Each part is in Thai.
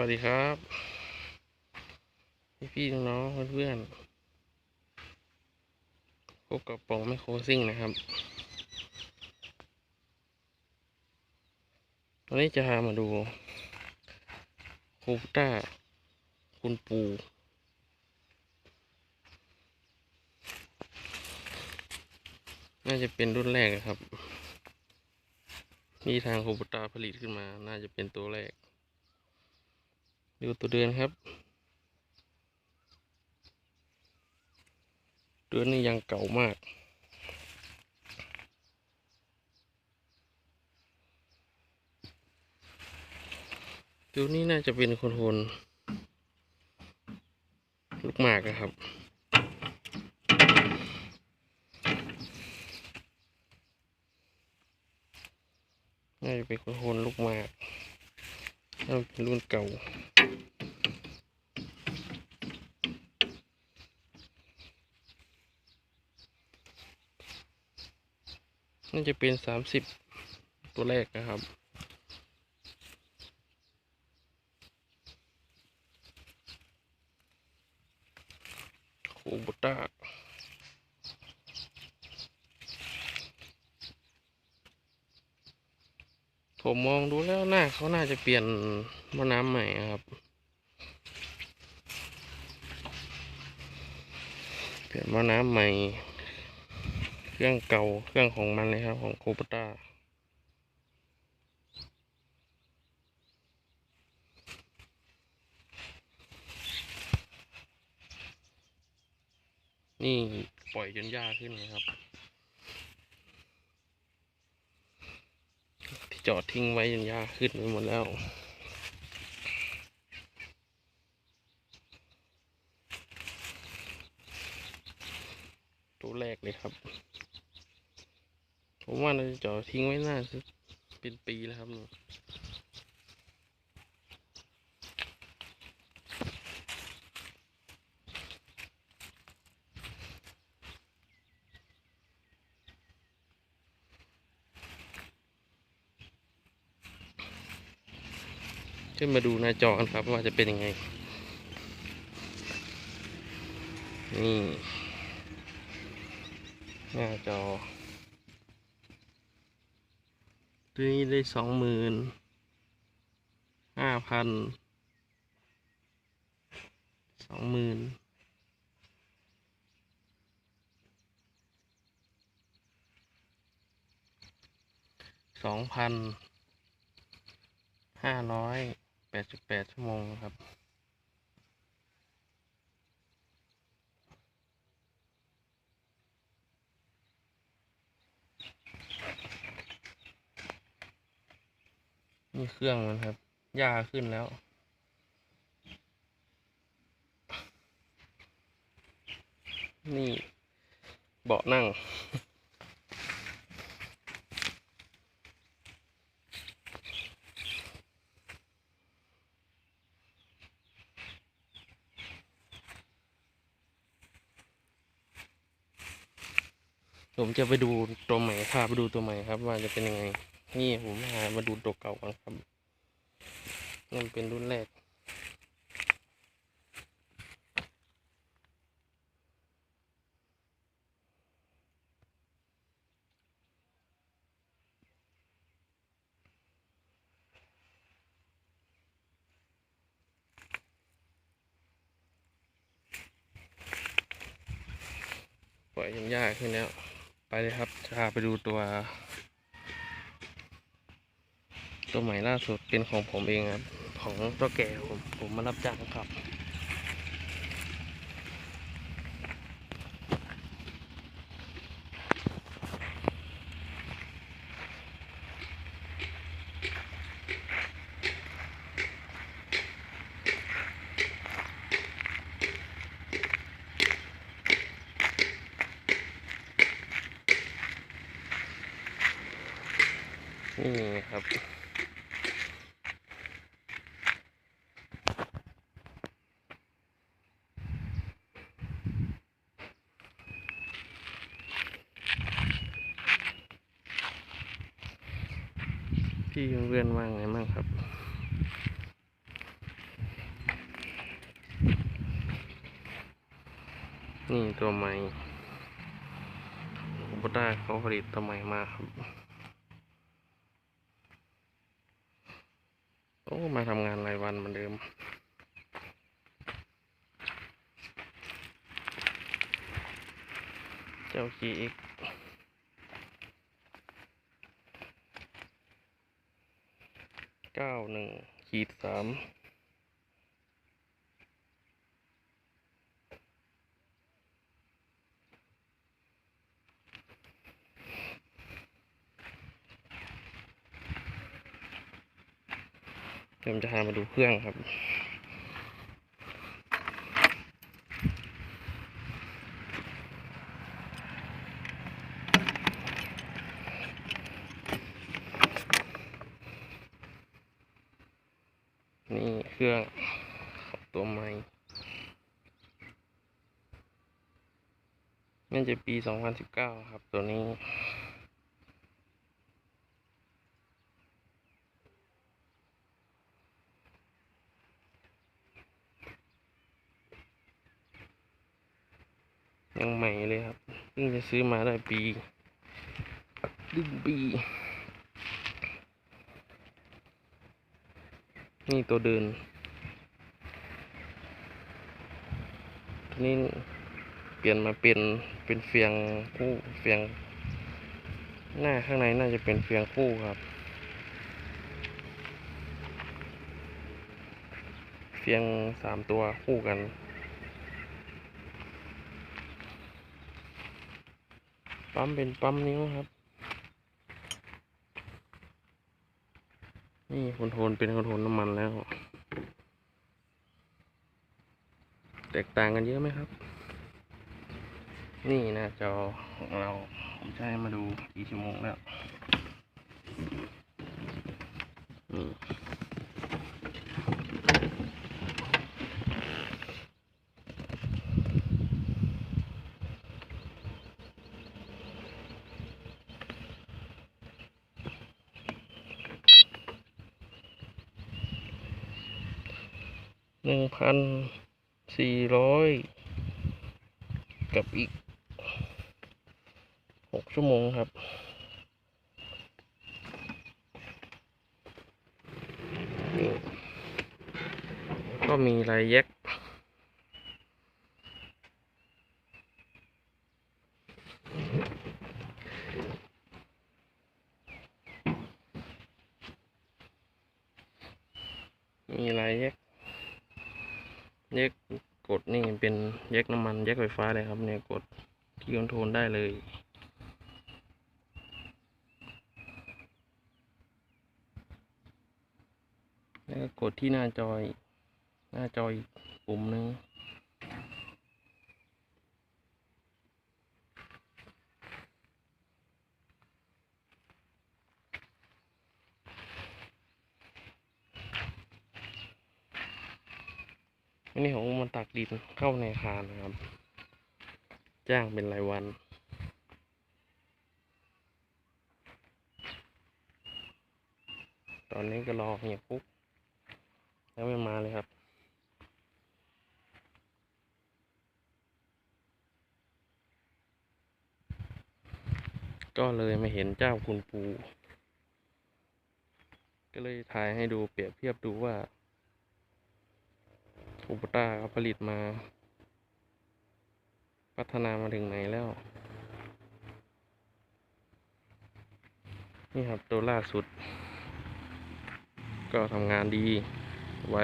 วัสดีครับ พี่พี่ๆน้องๆเพื่อนๆพบกับปองไม่โคซิ่งนะครับวันนี้จะพามาดูคูปต้า คุณปูน่าจะเป็นรุ่นแรกครับที่ทางคูปต้าผลิตขึ้นมา น่าจะเป็นตัวแรก ดูตัวเดือนครับ เดือนนี้ยังเก่ามากตัวนี้น่าจะเป็นคนโนลูกหมากนะครับ น่าจะเป็นคนโนลูกหมากน่าจะเป็นรุ่นเก่า น่าจะเป็นสามสิบตัวแรกนะครับ โคบต้าผมมองดูแล้วหน้าเขาน่าจะเปลี่ยนมะน้ำใหม่ครับ เปลี่ยนมะน้ำใหม่ เครื่องเก่าเครื่องของมันเลยครับของโคปต้านี่ปล่อยจนหญ้าขึ้นเลยครับ ที่จอดทิ้งไว้จนหญ้าขึ้นไปหมดแล้ว ตัวแรกเลยครับ ผมว่าเราจะจอดทิ้งไว้น่าจะเป็นปีแล้วครับเนี่ยขึ้นมาดูหน้าจอกันครับว่าจะเป็นยังไง นี่ หน้าจอ ตัวนี้ได้สองหมื่นห้าพันสองหมื่นสองพันห้าร้อยแปดสิบแปดชั่วโมงครับ นี่เครื่องมันครับหญ้าขึ้นแล้ว นี่เบาะนั่ง ผมจะไปดูตัวใหม่พาไปดูตัวใหม่ครับว่าจะเป็นยังไง นี่ผมหามาดูตัวเก่าก่อนครับนั่นเป็นรุ่นแรก ปล่อยยังยากขึ้นแล้ว ไปเลยครับจะพาไปดูตัว ตัวใหม่ล่าสุดเป็นของผมเองครับ ของตัวแก่ผมผมมารับจ้างครับนี่ครับ พี่เพื่อนว่างไงบ้างครับนี่ตัวใหม่โอบูด้าเขาผลิตตัวใหม่มาครับ โอ้ มาทำงานรายวันเหมือนเดิม เจ้า GX หนึ่งขีดสามเดี๋ยวผมจะพามาดูเครื่องครับ นี่ เครื่องของตัวใหม่น่าจะปี 2019 ครับตัวนี้ ยังใหม่เลยครับ เพิ่งจะซื้อมาได้ปีดึงปี นี่ตัวเดินตัวนี้เปลี่ยนมาเป็นเป็นเฟียงคู่เฟียง หน้าข้างในน่าจะเป็นเฟียงคู่ครับเฟียงสามตัวคู่กันปั๊มเป็นปั๊มนิ้วครับ นี่คอนโทรลเป็นคอนโทรลน้ำมันแล้ว แตกต่างกันเยอะไหมครับ นี่หนะจอของเราผมใช้มาดูกี่ชั่วโมงแล้วนี่ หนึ่งพันสี่ร้อยกับอีกหกชั่วโมงครับ ก็มีลายแยก มีลายแยก แยกกดนี่เป็น แยกน้ำมันแยกไฟฟ้าเลยครับเนี่ยกดที่คอนโทรลได้เลย แล้วก็กดที่หน้าจอย หน้าจอยปุ่มหนึง อันนี้ผมมาตักดินเข้าในคารนะครับ จ้างเป็นรายวันตอนนี้ก็รอเหียปุ๊บแล้วไม่มาเลยครับก็เลยมาเห็นเจ้าคุณปู ก็เลยถ่ายให้ดูเปรียบเทียบดูว่า อุปตาเขาผลิตมา พัฒนามาถึงไหนแล้ว นี่ครับตัวล่าสุด ก็ทำงานดี ไว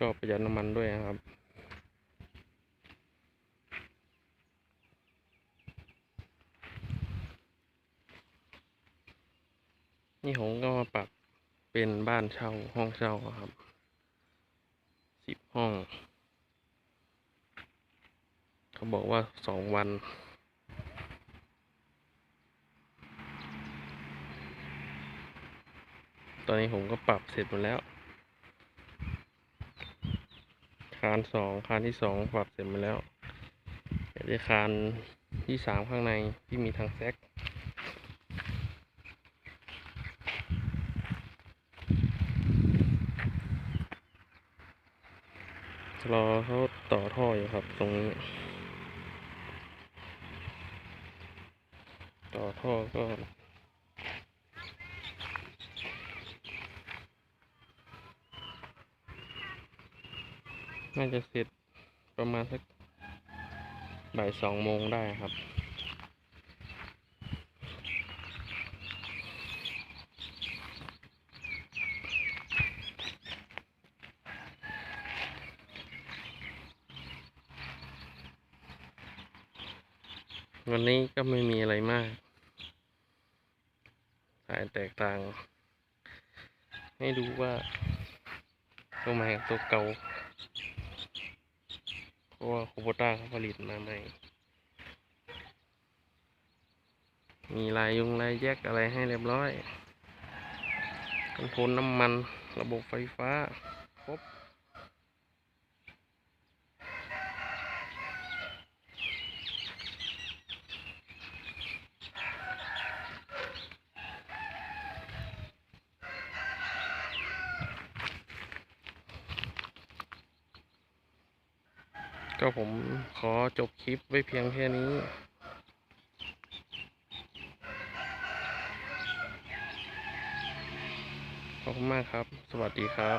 ก็ประหยัดน้ำมันด้วยนะครับ นี่ผมก็มาปรับเป็นบ้านเช่าห้องเช่าครับสิบห้อง เขาบอกว่าสองวัน ตอนนี้ผมก็ปรับเสร็จหมดแล้ว คานสองคานที่สองปรับเสร็จหมดแล้วเดี๋ยวจะคานที่สามข้างในที่มีทางแซก รอเขาต่อท่ออยู่ครับ ตรงนี้ ต่อท่อก็น่าจะเสร็จประมาณสักบ่ายสองโมงได้ครับ วันนี้ก็ไม่มีอะไรมาก ถ่ายแตกต่าง ให้ดูว่า ตัวใหม่กับตัวเก่าเพราะว่าคูโบต้าเขาผลิตมาใหม่ มีลายยุงลายแยกอะไรให้เรียบร้อยคอนโทรลน้ำมันระบบไฟฟ้า ครบ ก็ผมขอจบคลิปไว้เพียงแค่นี้ ขอบคุณมากครับ สวัสดีครับ